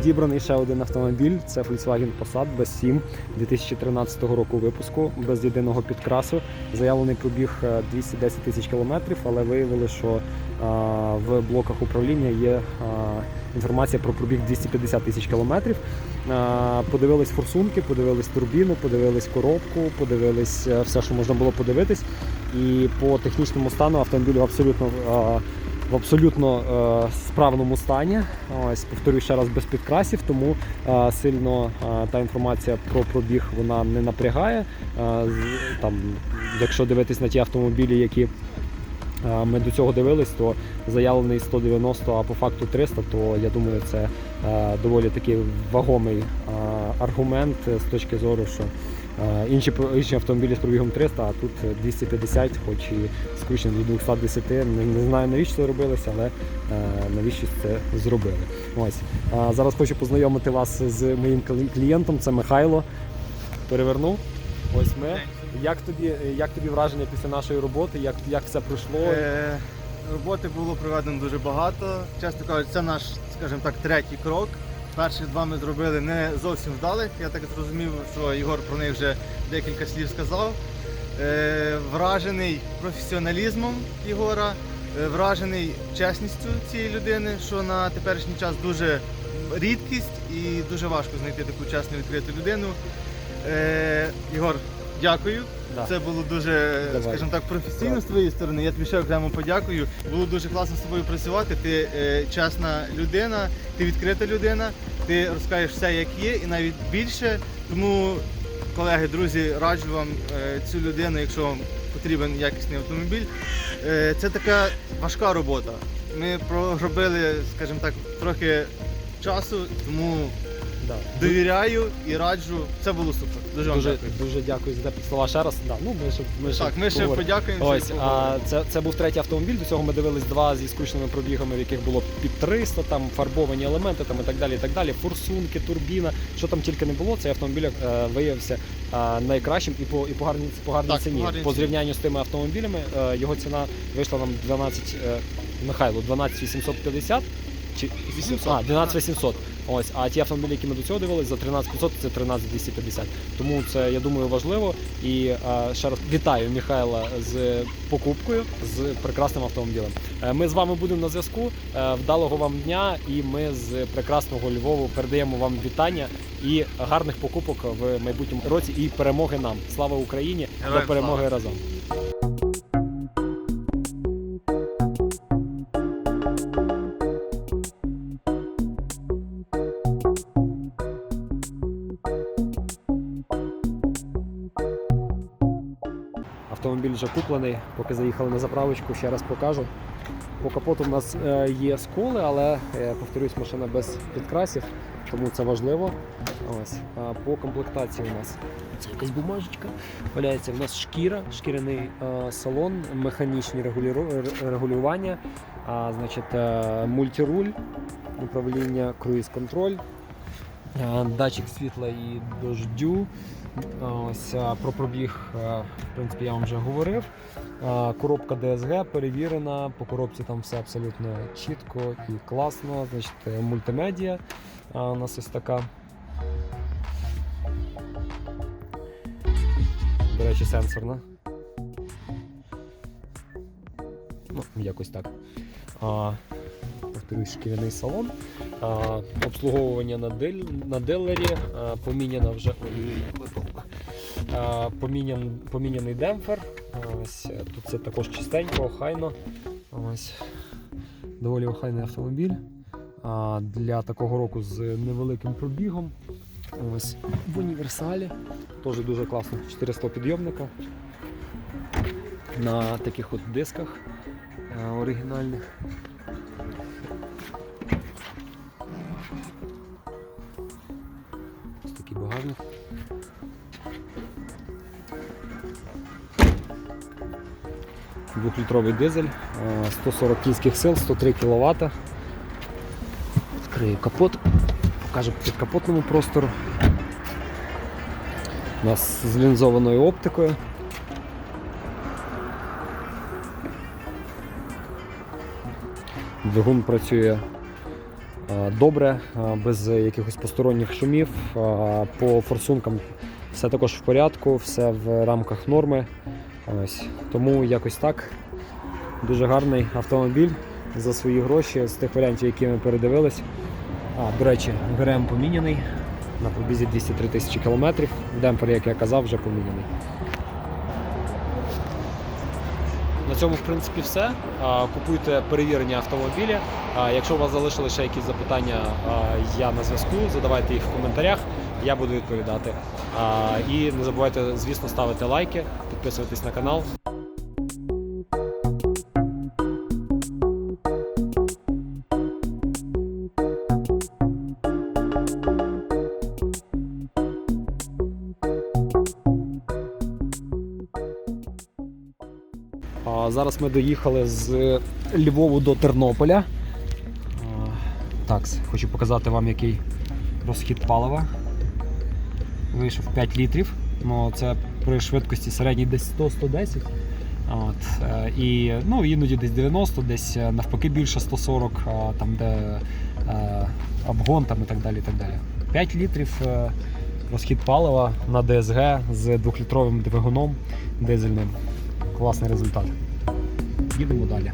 підібраний ще один автомобіль. Це Volkswagen Passat B7 2013 року випуску, без єдиного підкрасу. Заявлений пробіг е, 210 тисяч кілометрів, але виявили, що а, в блоках управління є а, інформація про пробіг 250 тисяч кілометрів. Подивились форсунки, подивились турбіну, подивились коробку, подивились е, все, що можна було подивитись. І по технічному стану автомобіль абсолютно а, в абсолютно е, справному стані. Ось повторюю ще раз без підкрасів, тому е, сильно е, та інформація про пробіг вона не напрягає. Там, якщо дивитись на ті автомобілі, які ми до цього дивились, то заявлений 190, а по факту 300, то я думаю, це е, доволі такий вагомий е, аргумент з точки зору, що е, інші, інші автомобілі з пробігом 300, а тут 250, хоч і скручено до 210. Не, не знаю навіщо це робилося, але навіщо це зробили. Ось зараз хочу познайомити вас з моїм клієнтом. Це Михайло. Переверну. Ось ми. Як тобі, як тобі враження після нашої роботи? Як, як все пройшло? Е, роботи було проведено дуже багато. Чесно кажучи, це наш, скажімо так, третій крок. Перших два ми зробили не зовсім вдалих. Я так зрозумів, що Ігор про них вже декілька слів сказав. Е, вражений професіоналізмом Ігора, е, вражений чесністю цієї людини, що на теперішній час дуже рідкість і дуже важко знайти таку чесну відкриту людину. Е, Ігор, дякую. Да. Це було дуже, Давай. скажімо так, професійно з твоєї сторони. Я тобі ще окремо подякую. Було дуже класно з тобою працювати. Ти е, чесна людина, ти відкрита людина, ти розкажеш все, як є, і навіть більше. Тому, колеги, друзі, раджу вам е, цю людину, якщо вам потрібен якісний автомобіль. Е, це така важка робота. Ми проробили, скажімо так, трохи часу, тому Да. довіряю і раджу. Це було супер. Дуже вам Дуже, дякую. дуже дякую за теплі слова ще раз. Да, ну, ми ще, ми ще Так, ми ще поговоримо. подякуємо. Ось, а це, це був третій автомобіль. До цього ми дивились два зі скучними пробігами, в яких було під 300, там фарбовані елементи, там і так далі. І так далі. Форсунки, турбіна, що там тільки не було. Цей автомобіль е, виявився е, найкращим і по і по гарній, по гарній Так, ціні. по гарній по ціні. зрівнянню з тими автомобілями е, його ціна вийшла нам 12, е, Михайло, 12 850. Чи 800. А, 12 800. Ось, а ті автомобілі, які ми до цього дивились, за 13 500, це 13 250. Тому це, я думаю, важливо. І ще раз вітаю Михайла з покупкою, з прекрасним автомобілем. Е, Ми з вами будемо на зв'язку. Е, Вдалого вам дня, і ми з прекрасного Львову передаємо вам вітання і гарних покупок в майбутньому році і перемоги нам. Слава Україні! Героям До перемоги слава. разом! Вже куплений, поки заїхали на заправочку, ще раз покажу. По капоту в нас е, є сколи, але е, повторюсь, машина без підкрасів, тому це важливо. Ось. А по комплектації у нас це якась бумажечка. Валяється в нас шкіра, шкіряний е, салон, механічні регулювання, а, значить, мультируль, управління, круїз-контроль, датчик світла і дождю. Ось про пробіг, е, в принципі, я вам вже говорив. Коробка DSG перевірена, по коробці там все абсолютно чітко і класно. Значить, е, мультимедіа у нас ось така. До речі, сенсорна. Ну, якось так. А, шкіряний салон. А, обслуговування на, дель, на делері, а, поміняна вже. А, помінян, поміняний демпфер. Ось, тут це також чистенько, охайно. Ось, доволі охайний автомобіль. А, для такого року з невеликим пробігом. Ось, в універсалі. Теж дуже класно. 400 підйомника. На таких от дисках оригінальних. Двухлітровий дизель, е, 140 кінських сил, 103 кВт. Відкрию капот, покажу підкапотному простору. У нас з лінзованою оптикою. Двигун працює е, добре, е, без якихось посторонніх шумів. По форсункам все також в порядку, все в рамках норми. Ось. Тому якось так. Дуже гарний автомобіль за свої гроші з тих варіантів, які ми передивились. А, до речі, ГРМ поміняний на пробізі 203 тисячі кілометрів. Демпфер, як я казав, вже поміняний. На цьому, в принципі, все. Купуйте перевірені автомобілі. Якщо у вас залишили ще якісь запитання, я на зв'язку. Задавайте їх в коментарях, я буду відповідати. І не забувайте, звісно, ставити лайки, підписуватись на канал. Зараз ми доїхали з Львову до Тернополя. Так, хочу показати вам, який розхід палива. Вийшов 5 літрів. Ну, це при швидкості середній десь 100-110. От, е, і ну, іноді десь 90, десь е, навпаки більше 140, там де е, обгон там, і так далі. І так далі. 5 літрів е, розхід палива на ДСГ з 2-літровим двигуном дизельним. Класний результат. Їдемо далі.